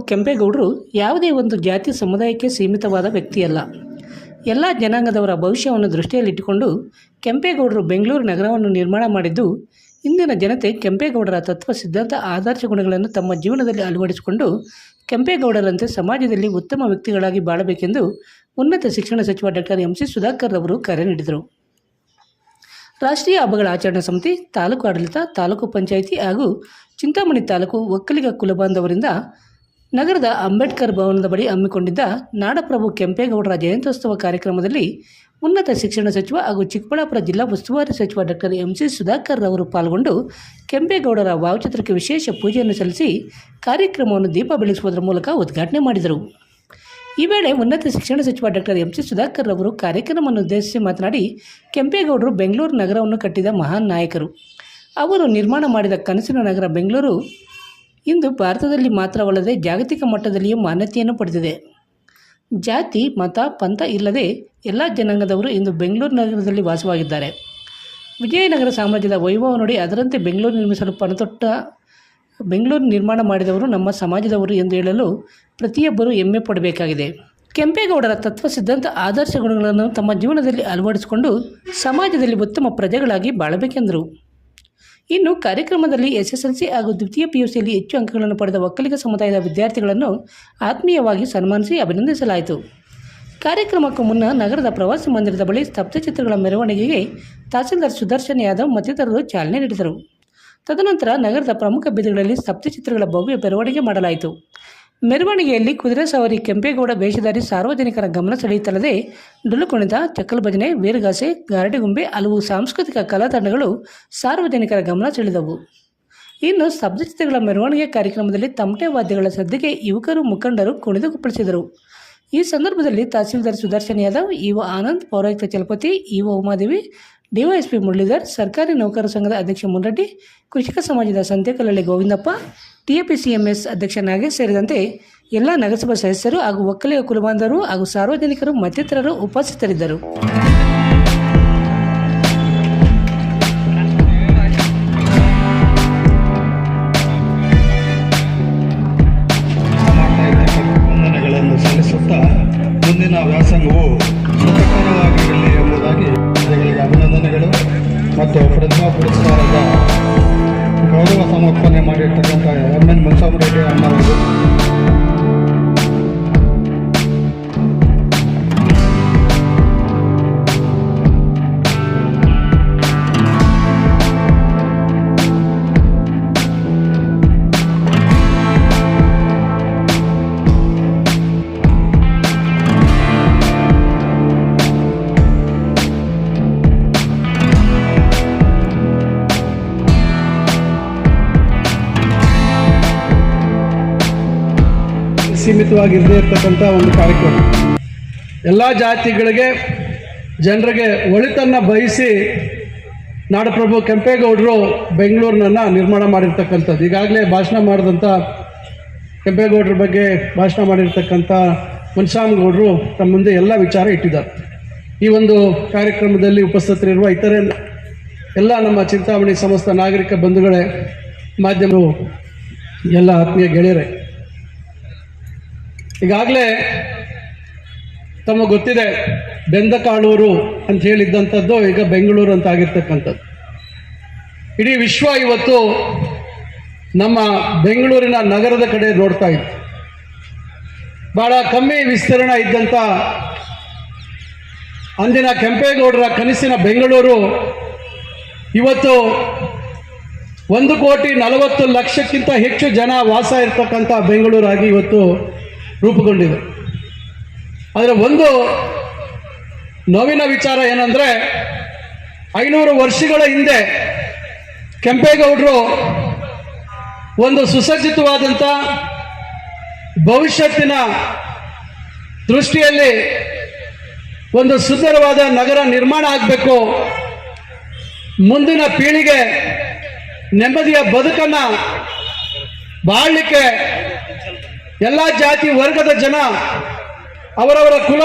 ಕೆಂಪೇಗೌಡರು ಯಾವುದೇ ಒಂದು ಜಾತಿ ಸಮುದಾಯಕ್ಕೆ ಸೀಮಿತವಾದ ವ್ಯಕ್ತಿಯಲ್ಲ. ಎಲ್ಲ ಜನಾಂಗದವರ ಭವಿಷ್ಯವನ್ನು ದೃಷ್ಟಿಯಲ್ಲಿಟ್ಟುಕೊಂಡು ಕೆಂಪೇಗೌಡರು ಬೆಂಗಳೂರು ನಗರವನ್ನು ನಿರ್ಮಾಣ ಮಾಡಿದ್ದು, ಇಂದಿನ ಜನತೆ ಕೆಂಪೇಗೌಡರ ತತ್ವ, ಸಿದ್ಧಾಂತ, ಆದರ್ಶ ಗುಣಗಳನ್ನು ತಮ್ಮ ಜೀವನದಲ್ಲಿ ಅಳವಡಿಸಿಕೊಂಡು ಕೆಂಪೇಗೌಡರಂತೆ ಸಮಾಜದಲ್ಲಿ ಉತ್ತಮ ವ್ಯಕ್ತಿಗಳಾಗಿ ಬಾಳಬೇಕೆಂದು ಉನ್ನತ ಶಿಕ್ಷಣ ಸಚಿವ ಡಾಕ್ಟರ್ ಎಂ. ಸಿ. ಸುಧಾಕರ್ ಅವರು ಕರೆ ನೀಡಿದರು. ರಾಷ್ಟ್ರೀಯ ಹಬ್ಬಗಳ ಆಚರಣಾ ಸಮಿತಿ, ತಾಲೂಕು ಆಡಳಿತ, ತಾಲೂಕು ಪಂಚಾಯಿತಿ ಹಾಗೂ ಚಿಂತಾಮಣಿ ತಾಲೂಕು ಒಕ್ಕಲಿಗ ಕುಲಬಾಂಧವರಿಂದ ನಗರದ ಅಂಬೇಡ್ಕರ್ ಭವನದ ಬಳಿ ಹಮ್ಮಿಕೊಂಡಿದ್ದ ನಾಡಪ್ರಭು ಕೆಂಪೇಗೌಡರ ಜಯಂತ್ಯೋತ್ಸವ ಕಾರ್ಯಕ್ರಮದಲ್ಲಿ ಉನ್ನತ ಶಿಕ್ಷಣ ಸಚಿವ ಹಾಗೂ ಚಿಕ್ಕಬಳ್ಳಾಪುರ ಜಿಲ್ಲಾ ಉಸ್ತುವಾರಿ ಸಚಿವ ಡಾಕ್ಟರ್ ಎಂ ಸಿ ಸುಧಾಕರ್ ಅವರು ಪಾಲ್ಗೊಂಡು ಕೆಂಪೇಗೌಡರ ಭಾವಚಿತ್ರಕ್ಕೆ ವಿಶೇಷ ಪೂಜೆಯನ್ನು ಸಲ್ಲಿಸಿ ಕಾರ್ಯಕ್ರಮವನ್ನು ದೀಪ ಬೆಳೆಸುವುದರ ಮೂಲಕ ಉದ್ಘಾಟನೆ ಮಾಡಿದರು. ಈ ವೇಳೆ ಉನ್ನತ ಶಿಕ್ಷಣ ಸಚಿವ ಡಾಕ್ಟರ್ ಎಂ ಸಿ ಸುಧಾಕರ್ ಅವರು ಕಾರ್ಯಕ್ರಮವನ್ನು ಉದ್ದೇಶಿಸಿ ಮಾತನಾಡಿ, ಕೆಂಪೇಗೌಡರು ಬೆಂಗಳೂರು ನಗರವನ್ನು ಕಟ್ಟಿದ ಮಹಾನ್ ನಾಯಕರು. ಅವರು ನಿರ್ಮಾಣ ಮಾಡಿದ ಕನಸಿನ ನಗರ ಬೆಂಗಳೂರು ಇಂದು ಭಾರತದಲ್ಲಿ ಮಾತ್ರವಲ್ಲದೆ ಜಾಗತಿಕ ಮಟ್ಟದಲ್ಲಿಯೂ ಮಾನ್ಯತೆಯನ್ನು ಪಡೆದಿದೆ. ಜಾತಿ, ಮತ, ಪಂಥ ಇಲ್ಲದೆ ಎಲ್ಲ ಜನಾಂಗದವರು ಇಂದು ಬೆಂಗಳೂರು ನಗರದಲ್ಲಿ ವಾಸವಾಗಿದ್ದಾರೆ. ವಿಜಯನಗರ ಸಾಮ್ರಾಜ್ಯದ ವೈಭವ ನೋಡಿ ಅದರಂತೆ ಬೆಂಗಳೂರು ನಿರ್ಮಿಸಲು ಪಣತೊಟ್ಟ ಬೆಂಗಳೂರು ನಿರ್ಮಾಣ ಮಾಡಿದವರು ನಮ್ಮ ಸಮಾಜದವರು ಎಂದು ಹೇಳಲು ಪ್ರತಿಯೊಬ್ಬರೂ ಹೆಮ್ಮೆ ಪಡಬೇಕಾಗಿದೆ. ಕೆಂಪೇಗೌಡರ ತತ್ವ ಸಿದ್ಧಾಂತ ಆದರ್ಶ ಗುಣಗಳನ್ನು ತಮ್ಮ ಜೀವನದಲ್ಲಿ ಅಳವಡಿಸಿಕೊಂಡು ಸಮಾಜದಲ್ಲಿ ಉತ್ತಮ ಪ್ರಜೆಗಳಾಗಿ ಬಾಳಬೇಕೆಂದರು. ಇನ್ನು ಕಾರ್ಯಕ್ರಮದಲ್ಲಿ ಎಸ್ಎಸ್ಎಲ್ಸಿ ಹಾಗೂ ದ್ವಿತೀಯ ಪಿಯುಸಿಯಲ್ಲಿ ಹೆಚ್ಚು ಅಂಕಗಳನ್ನು ಪಡೆದ ಒಕ್ಕಲಿಗ ಸಮುದಾಯದ ವಿದ್ಯಾರ್ಥಿಗಳನ್ನು ಆತ್ಮೀಯವಾಗಿ ಸನ್ಮಾನಿಸಿ ಅಭಿನಂದಿಸಲಾಯಿತು. ಕಾರ್ಯಕ್ರಮಕ್ಕೂ ಮುನ್ನ ನಗರದ ಪ್ರವಾಸಿ ಮಂದಿರದ ಬಳಿ ಸ್ತಬ್ಧಚಿತ್ರಗಳ ಮೆರವಣಿಗೆಗೆ ತಹಸೀಲ್ದಾರ್ ಸುದರ್ಶನ್ ಯಾದವ್ ಮತ್ತಿತರರು ಚಾಲನೆ ನೀಡಿದರು. ತದನಂತರ ನಗರದ ಪ್ರಮುಖ ಬೀದಿಗಳಲ್ಲಿ ಸ್ತಬ್ಧಚಿತ್ರಗಳ ಭವ್ಯ ಮೆರವಣಿಗೆ ಮಾಡಲಾಯಿತು. ಮೆರವಣಿಗೆಯಲ್ಲಿ ಕುದುರೆ ಸವಾರಿ ಕೆಂಪೇಗೌಡ ವೇಷಧಾರಿ ಸಾರ್ವಜನಿಕರ ಗಮನ ಸೆಳೆಯುತ್ತಲ್ಲದೆ ಡೊಳ್ಳು ಕುಣಿತ ಚಕ್ಕಲ್ ಭಜನೆ, ವೀರಗಾಸೆ, ಗಾರಡಿಗುಂಬೆ ಹಲವು ಸಾಂಸ್ಕೃತಿಕ ಕಲಾ ತಂಡಗಳು ಸಾರ್ವಜನಿಕರ ಗಮನ ಸೆಳೆದವು. ಇನ್ನು ಸ್ತಬ್ಧಚಿತ್ರಗಳ ಮೆರವಣಿಗೆ ಕಾರ್ಯಕ್ರಮದಲ್ಲಿ ತಮಟೆ ವಾದ್ಯಗಳ ಸದ್ದಿಗೆ ಯುವಕರು, ಮುಖಂಡರು ಕುಣಿದು ಕುಪ್ಪಳಿಸಿದರು ಈ ಸಂದರ್ಭದಲ್ಲಿ ತಹಸೀಲ್ದಾರ್ ಸುದರ್ಶನ್ ಯಾದವ್ ಇವ ಆನಂದ್, ಪೌರಾಯುಕ್ತ ಚಲಪತಿ ಇವ ಉಮಾದೇವಿ, ಡಿವೈಎಸ್ಪಿ ಮುರಳೀಧರ್, ಸರ್ಕಾರಿ ನೌಕರರ ಸಂಘದ ಅಧ್ಯಕ್ಷ ಮುನ್ರೆಡ್ಡಿ ಕೃಷಿಕ ಸಮಾಜದ ಸಂತೆಕಲ್ಲಳ್ಳಿ ಗೋವಿಂದಪ್ಪ ಟಿಎಪಿಸಿಎಂಎಸ್ ಅಧ್ಯಕ್ಷ ನಾಗೇಶ್ ಸೇರಿದಂತೆ ಎಲ್ಲ ನಗರಸಭಾ ಸದಸ್ಯರು ಹಾಗೂ ಒಕ್ಕಲಿಗ ಕುಲಬಾಂಧವರು ಹಾಗೂ ಸಾರ್ವಜನಿಕರು ಮತ್ತಿತರರು ಉಪಸ್ಥಿತರಿದ್ದರು. ಸೀಮಿತವಾಗಿರದೇ ಇರತಕ್ಕಂಥ ಒಂದು ಕಾರ್ಯಕ್ರಮ. ಎಲ್ಲ ಜಾತಿಗಳಿಗೆ ಜನರಿಗೆ ಒಳಿತನ್ನು ಬಯಸಿ ನಾಡಪ್ರಭು ಕೆಂಪೇಗೌಡರು ಬೆಂಗಳೂರಿನನ್ನು ನಿರ್ಮಾಣ ಮಾಡಿರ್ತಕ್ಕಂಥದ್ದು. ಈಗಾಗಲೇ ಭಾಷಣ ಮಾಡಿದಂಥ ಕೆಂಪೇಗೌಡರ ಬಗ್ಗೆ ಭಾಷಣ ಮಾಡಿರ್ತಕ್ಕಂಥ ಮುನ್ಸಾಮಗೌಡರು ತಮ್ಮ ಮುಂದೆ ಎಲ್ಲ ವಿಚಾರ ಇಟ್ಟಿದ್ದಾರೆ. ಈ ಒಂದು ಕಾರ್ಯಕ್ರಮದಲ್ಲಿ ಉಪಸ್ಥಿತರಿರುವ ಇತರೆ ಎಲ್ಲ ನಮ್ಮ ಚಿಂತಾಮಣಿ ಸಮಸ್ತ ನಾಗರಿಕ ಬಂಧುಗಳೇ, ಮಾಧ್ಯಮರು, ಎಲ್ಲ ಆತ್ಮೀಯ ಗೆಳೆಯರೇ ಈಗಾಗಲೇ ತಮಗೆ ಗೊತ್ತಿದೆ ಬೆಂದಕಾಳೂರು ಅಂತ ಹೇಳಿದ್ದಂಥದ್ದು ಈಗ ಬೆಂಗಳೂರು ಅಂತ ಆಗಿರ್ತಕ್ಕಂಥದ್ದು. ಇಡೀ ವಿಶ್ವ ಇವತ್ತು ನಮ್ಮ ಬೆಂಗಳೂರಿನ ನಗರದ ಕಡೆ ನೋಡ್ತಾ ಇತ್ತು. ಭಾಳ ಕಮ್ಮಿ ವಿಸ್ತೀರ್ಣ ಇದ್ದಂಥ ಅಂದಿನ ಕೆಂಪೇಗೌಡರ ಕನಸಿನ ಬೆಂಗಳೂರು ಇವತ್ತು ಒಂದು ಕೋಟಿ ನಲವತ್ತು ಲಕ್ಷಕ್ಕಿಂತ ಹೆಚ್ಚು ಜನ ವಾಸ ಇರ್ತಕ್ಕಂಥ ಬೆಂಗಳೂರಾಗಿ ಇವತ್ತು ರೂಪುಗೊಂಡಿದೆ. ಆದರೆ ಒಂದು ನೋವಿನ ವಿಚಾರ ಏನಂದರೆ, ಐನೂರು ವರ್ಷಗಳ ಹಿಂದೆ ಕೆಂಪೇಗೌಡರು ಒಂದು ಸುಸಜ್ಜಿತವಾದಂಥ ಭವಿಷ್ಯತ್ತಿನ ದೃಷ್ಟಿಯಲ್ಲಿ ಒಂದು ಸುಂದರವಾದ ನಗರ ನಿರ್ಮಾಣ ಆಗಬೇಕು, ಮುಂದಿನ ಪೀಳಿಗೆ ನೆಮ್ಮದಿಯ ಬದುಕನ್ನು ಬಾಳಲಿಕ್ಕೆ ಎಲ್ಲ ಜಾತಿ ವರ್ಗದ ಜನ ಅವರವರ ಕುಲ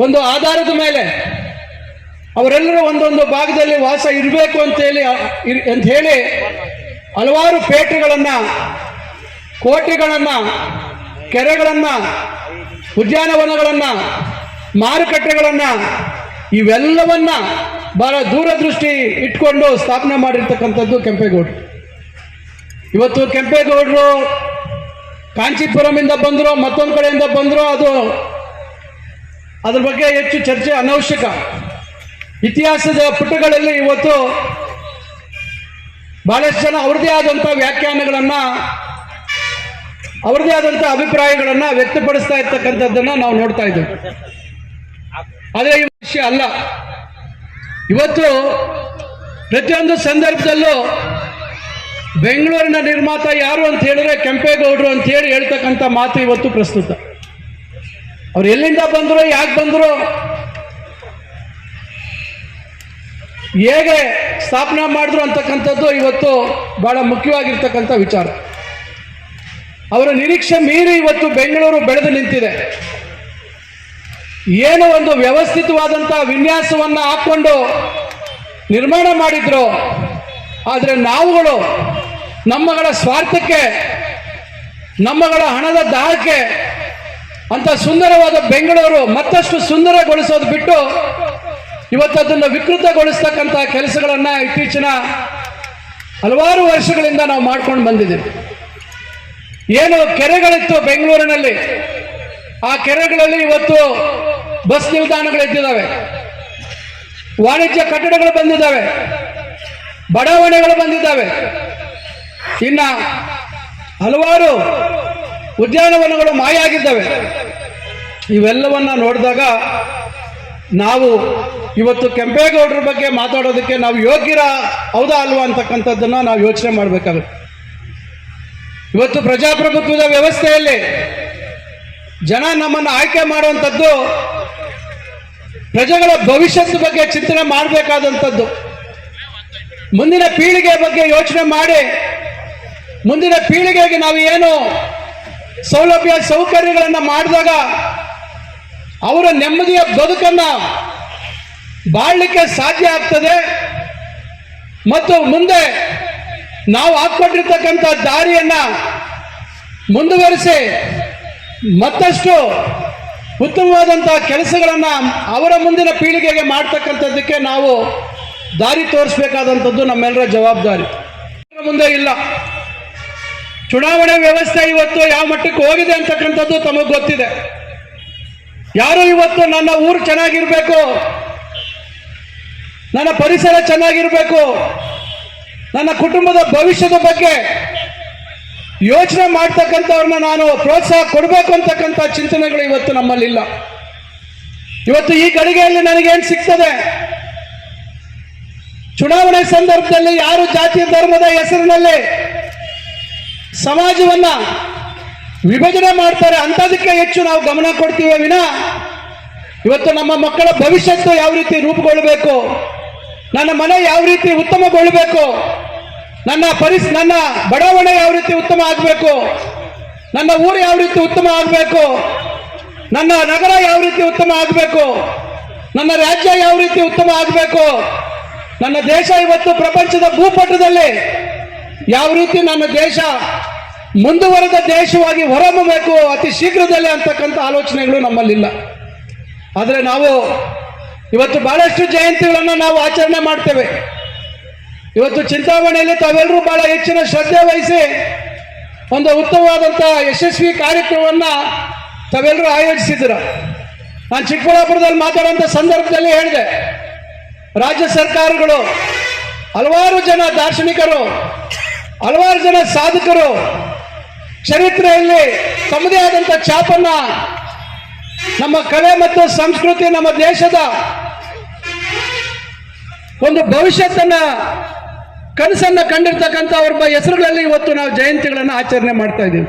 ಒಂದು ಆಧಾರದ ಮೇಲೆ ಅವರೆಲ್ಲರೂ ಒಂದೊಂದು ಭಾಗದಲ್ಲಿ ವಾಸ ಇರಬೇಕು ಅಂತೇಳಿ ಅಂತ ಹೇಳಿ ಹಲವಾರು ಪೇಟೆಗಳನ್ನು, ಕೋಟೆಗಳನ್ನು, ಕೆರೆಗಳನ್ನು, ಉದ್ಯಾನವನಗಳನ್ನು, ಮಾರುಕಟ್ಟೆಗಳನ್ನು ಇವೆಲ್ಲವನ್ನ ಬಹಳ ದೂರದೃಷ್ಟಿ ಇಟ್ಕೊಂಡು ಸ್ಥಾಪನೆ ಮಾಡಿರ್ತಕ್ಕಂಥದ್ದು ಕೆಂಪೇಗೌಡರು. ಇವತ್ತು ಕೆಂಪೇಗೌಡರು ಕಾಂಚೀಪುರಮಿಂದ ಬಂದರು, ಮತ್ತೊಂದು ಕಡೆಯಿಂದ ಬಂದರು, ಅದು ಅದ್ರ ಬಗ್ಗೆ ಹೆಚ್ಚು ಚರ್ಚೆ ಅನವಶ್ಯಕ. ಇತಿಹಾಸದ ಪುಟಗಳಲ್ಲಿ ಇವತ್ತು ಬಹಳಷ್ಟು ಜನ ಅವ್ರದ್ದೇ ಆದಂಥ ವ್ಯಾಖ್ಯಾನಗಳನ್ನು, ಅವ್ರದೇ ಆದಂಥ ಅಭಿಪ್ರಾಯಗಳನ್ನು ವ್ಯಕ್ತಪಡಿಸ್ತಾ ಇರ್ತಕ್ಕಂಥದ್ದನ್ನು ನಾವು ನೋಡ್ತಾ ಇದ್ದೇವೆ. ಆದರೆ ಈ ವಿಷಯ ಅಲ್ಲ. ಇವತ್ತು ಪ್ರತಿಯೊಂದು ಸಂದರ್ಭದಲ್ಲೂ ಬೆಂಗಳೂರಿನ ನಿರ್ಮಾತ ಯಾರು ಅಂತ ಹೇಳಿದ್ರೆ ಕೆಂಪೇಗೌಡರು ಅಂತ ಹೇಳಿ ಹೇಳ್ತಕ್ಕಂಥ ಮಾತು ಇವತ್ತು ಪ್ರಸ್ತುತ. ಅವ್ರು ಎಲ್ಲಿಂದ ಬಂದರು, ಯಾಕೆ ಬಂದರು? ಹೇಗೆ ಸ್ಥಾಪನೆ ಮಾಡಿದ್ರು ಅಂತಕ್ಕಂಥದ್ದು ಇವತ್ತು ಬಹಳ ಮುಖ್ಯವಾಗಿರ್ತಕ್ಕಂಥ ವಿಚಾರ. ಅವರ ನಿರೀಕ್ಷೆ ಮೀರಿ ಇವತ್ತು ಬೆಂಗಳೂರು ಬೆಳೆದು ನಿಂತಿದೆ. ಏನು ಒಂದು ವ್ಯವಸ್ಥಿತವಾದಂಥ ವಿನ್ಯಾಸವನ್ನು ಹಾಕ್ಕೊಂಡು ನಿರ್ಮಾಣ ಮಾಡಿದ್ರು, ಆದರೆ ನಾವುಗಳು ನಮ್ಮಗಳ ಸ್ವಾರ್ಥಕ್ಕೆ, ನಮ್ಮಗಳ ಹಣದ ದಾಹಕ್ಕೆ ಅಂತ ಸುಂದರವಾದ ಬೆಂಗಳೂರು ಮತ್ತಷ್ಟು ಸುಂದರಗೊಳಿಸೋದು ಬಿಟ್ಟು ಇವತ್ತು ಅದನ್ನು ವಿಕೃತಗೊಳಿಸ್ತಕ್ಕಂಥ ಕೆಲಸಗಳನ್ನು ಇತ್ತೀಚಿನ ಹಲವಾರು ವರ್ಷಗಳಿಂದ ನಾವು ಮಾಡ್ಕೊಂಡು ಬಂದಿದ್ದೀವಿ. ಏನು ಕೆರೆಗಳಿತ್ತು ಬೆಂಗಳೂರಿನಲ್ಲಿ, ಆ ಕೆರೆಗಳಲ್ಲಿ ಇವತ್ತು ಬಸ್ ನಿಲ್ದಾಣಗಳು ಇದ್ದಿದ್ದಾವೆ ವಾಣಿಜ್ಯ ಕಟ್ಟಡಗಳು ಬಂದಿದ್ದಾವೆ. ಬಡಾವಣೆಗಳು ಬಂದಿದ್ದಾವೆ. ಇನ್ನ ಹಲವಾರು ಉದ್ಯಾನವನಗಳು ಮಾಯಾಗಿದ್ದಾವೆ. ಇವೆಲ್ಲವನ್ನ ನೋಡಿದಾಗ ನಾವು ಇವತ್ತು ಕೆಂಪೇಗೌಡರ ಬಗ್ಗೆ ಮಾತಾಡೋದಕ್ಕೆ ನಾವು ಯೋಗ್ಯರ ಹೌದಾ ಅಲ್ವಾ ಅಂತಕ್ಕಂಥದ್ದನ್ನು ನಾವು ಯೋಚನೆ ಮಾಡಬೇಕಾಗುತ್ತೆ. ಇವತ್ತು ಪ್ರಜಾಪ್ರಭುತ್ವದ ವ್ಯವಸ್ಥೆಯಲ್ಲಿ ಜನ ನಮ್ಮನ್ನು ಆಯ್ಕೆ ಮಾಡುವಂಥದ್ದು ಪ್ರಜೆಗಳ ಭವಿಷ್ಯದ ಬಗ್ಗೆ ಚಿಂತನೆ ಮಾಡಬೇಕಾದಂಥದ್ದು. ಮುಂದಿನ ಪೀಳಿಗೆ ಬಗ್ಗೆ ಯೋಚನೆ ಮಾಡಿ ಮುಂದಿನ ಪೀಳಿಗೆಗೆ ನಾವು ಏನು ಸೌಲಭ್ಯ ಸೌಕರ್ಯಗಳನ್ನು ಮಾಡಿದಾಗ ಅವರ ನೆಮ್ಮದಿಯ ಬದುಕನ್ನು ಬಾಳಲಿಕ್ಕೆ ಸಾಧ್ಯ ಆಗ್ತದೆ. ಮತ್ತು ಮುಂದೆ ನಾವು ಹಾಕ್ಕೊಟ್ಟಿರ್ತಕ್ಕಂಥ ದಾರಿಯನ್ನ ಮುಂದುವರಿಸಿ ಮತ್ತಷ್ಟು ಉತ್ತಮವಾದಂಥ ಕೆಲಸಗಳನ್ನು ಅವರ ಮುಂದಿನ ಪೀಳಿಗೆಗೆ ಮಾಡ್ತಕ್ಕಂಥದ್ದಕ್ಕೆ ನಾವು ದಾರಿ ತೋರಿಸಬೇಕಾದಂಥದ್ದು ನಮ್ಮೆಲ್ಲರ ಜವಾಬ್ದಾರಿ. ಮುಂದೆ ಇಲ್ಲ. ಚುನಾವಣೆ ವ್ಯವಸ್ಥೆ ಇವತ್ತು ಯಾವ ಮಟ್ಟಕ್ಕೆ ಹೋಗಿದೆ ಅಂತಕ್ಕಂಥದ್ದು ತಮಗೆ ಗೊತ್ತಿದೆ. ಯಾರು ಇವತ್ತು ನನ್ನ ಊರು ಚೆನ್ನಾಗಿರಬೇಕು? ನನ್ನ ಪರಿಸರ ಚೆನ್ನಾಗಿರಬೇಕು? ನನ್ನ ಕುಟುಂಬದ ಭವಿಷ್ಯದ ಬಗ್ಗೆ ಯೋಚನೆ ಮಾಡ್ತಕ್ಕಂಥವ್ರನ್ನ ನಾನು ಪ್ರೋತ್ಸಾಹ ಕೊಡಬೇಕು ಅಂತಕ್ಕಂಥ ಚಿಂತನೆಗಳು ಇವತ್ತು ನಮ್ಮಲ್ಲಿಲ್ಲ. ಇವತ್ತು ಈ ಗಳಿಗೆಯಲ್ಲಿ ನನಗೇನು ಸಿಗ್ತದೆ? ಚುನಾವಣೆ ಸಂದರ್ಭದಲ್ಲಿ ಯಾರು ಜಾತಿ ಧರ್ಮದ ಹೆಸರಿನಲ್ಲಿ ಸಮಾಜವನ್ನ ವಿಭಜನೆ ಮಾಡ್ತಾರೆ ಅಂಥದಕ್ಕೆ ಹೆಚ್ಚು ನಾವು ಗಮನ ಕೊಡ್ತೀವಿ ವಿನ ಇವತ್ತು ನಮ್ಮ ಮಕ್ಕಳ ಭವಿಷ್ಯತ್ತು ಯಾವ ರೀತಿ ರೂಪುಗೊಳ್ಳಬೇಕು? ನನ್ನ ಮನೆ ಯಾವ ರೀತಿ ಉತ್ತಮಗೊಳ್ಳಬೇಕು? ನನ್ನ ಪರಿಸ್, ನನ್ನ ಬಡಾವಣೆ ಯಾವ ರೀತಿ ಉತ್ತಮ ಆಗಬೇಕು? ನನ್ನ ಊರು ಯಾವ ರೀತಿ ಉತ್ತಮ ಆಗಬೇಕು? ನನ್ನ ನಗರ ಯಾವ ರೀತಿ ಉತ್ತಮ ಆಗಬೇಕು? ನನ್ನ ರಾಜ್ಯ ಯಾವ ರೀತಿ ಉತ್ತಮ ಆಗಬೇಕು? ನನ್ನ ದೇಶ ಇವತ್ತು ಪ್ರಪಂಚದ ಭೂಪಟದಲ್ಲಿ ಯಾವ ರೀತಿ ನನ್ನ ದೇಶ ಮುಂದುವರೆದ ದೇಶವಾಗಿ ಹೊರಹೊಮ್ಮಬೇಕು ಅತಿ ಶೀಘ್ರದಲ್ಲೇ ಅಂತಕ್ಕಂಥ ಆಲೋಚನೆಗಳು ನಮ್ಮಲ್ಲಿಲ್ಲ. ಆದರೆ ನಾವು ಇವತ್ತು ಬಹಳಷ್ಟು ಜಯಂತಿಗಳನ್ನು ನಾವು ಆಚರಣೆ ಮಾಡ್ತೇವೆ. ಇವತ್ತು ಚಿಂತಾಮಣಿಯಲ್ಲಿ ತಾವೆಲ್ಲರೂ ಬಹಳ ಹೆಚ್ಚಿನ ಶ್ರದ್ಧೆ ವಹಿಸಿ ಒಂದು ಉತ್ತಮವಾದಂಥ ಯಶಸ್ವಿ ಕಾರ್ಯಕ್ರಮವನ್ನು ತಾವೆಲ್ಲರೂ ಆಯೋಜಿಸಿದ್ರ ನಾನು ಚಿಕ್ಕಬಳ್ಳಾಪುರದಲ್ಲಿ ಮಾತಾಡುವಂಥ ಸಂದರ್ಭದಲ್ಲಿ ಹೇಳಿದೆ, ರಾಜ್ಯ ಸರ್ಕಾರಗಳು ಹಲವಾರು ಜನ ದಾರ್ಶನಿಕರು ಹಲವಾರು ಜನ ಸಾಧಕರು ಚರಿತ್ರೆಯಲ್ಲಿ ತಮ್ಮದೇ ಆದಂಥ ಛಾಪನ್ನ ನಮ್ಮ ಕಲೆ ಮತ್ತು ಸಂಸ್ಕೃತಿ ನಮ್ಮ ದೇಶದ ಒಂದು ಭವಿಷ್ಯತನ್ನ ಕನಸನ್ನ ಕಂಡಿರ್ತಕ್ಕಂಥ ಅವ್ರ ಹೆಸರುಗಳಲ್ಲಿ ಇವತ್ತು ನಾವು ಜಯಂತಿಗಳನ್ನು ಆಚರಣೆ ಮಾಡ್ತಾ ಇದ್ದೀವಿ.